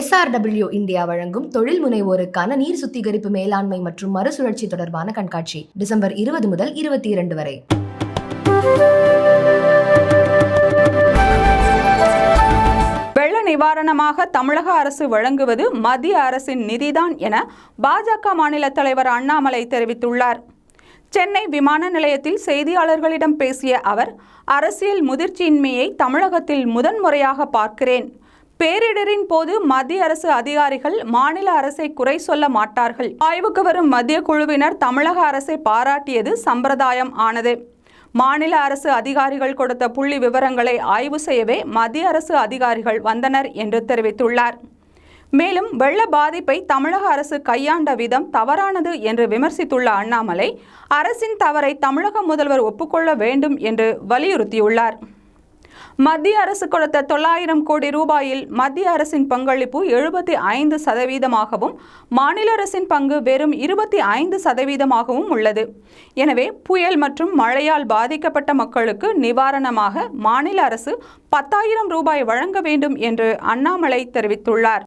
SRW India வழங்கும் தொழில் முனைவோருக்கான நீர் சுத்திகரிப்பு மேலாண்மை மற்றும் மறுசுழற்சி தொடர்பான கண்காட்சி டிசம்பர் இருபது முதல் இருபத்தி இரண்டு வரை. வெள்ள நிவாரணமாக தமிழக அரசு வழங்குவது மத்திய அரசின் நிதிதான் என பாஜக மாநில தலைவர் அண்ணாமலை தெரிவித்துள்ளார். சென்னை விமான நிலையத்தில் செய்தியாளர்களிடம் பேசிய அவர் அரசியல் முதிர்ச்சியின்மையை தமிழகத்தில் முதன்முறையாக பார்க்கிறேன். பேரிடரின் போது மத்திய அரசு அதிகாரிகள் மாநில அரசை குறை சொல்ல மாட்டார்கள். ஆய்வுக்கு வரும் மத்திய குழுவினர் தமிழக அரசை பாராட்டியது சம்பிரதாயம் ஆனது. மாநில அரசு அதிகாரிகள் கொடுத்த புள்ளி விவரங்களை ஆய்வு செய்யவே மத்திய அரசு அதிகாரிகள் வந்தனர் என்று தெரிவித்துள்ளார். மேலும் வெள்ள பாதிப்பை தமிழக அரசு கையாண்ட விதம் தவறானது என்று விமர்சித்துள்ள அண்ணாமலை அரசின் தவறை தமிழக முதல்வர் ஒப்புக்கொள்ள வேண்டும் என்று வலியுறுத்தியுள்ளார். மத்திய அரசு கொடுத்த தொள்ளாயிரம் கோடி ரூபாயில் மத்திய அரசின் பங்களிப்பு எழுபத்தி ஐந்து சதவீதமாகவும் மாநில அரசின் பங்கு வெறும் இருபத்தி ஐந்து சதவீதமாகவும் உள்ளது. எனவே புயல் மற்றும் மழையால் பாதிக்கப்பட்ட மக்களுக்கு நிவாரணமாக மாநில அரசு பத்தாயிரம் ரூபாய் வழங்க வேண்டும் என்று அண்ணாமலை தெரிவித்துள்ளார்.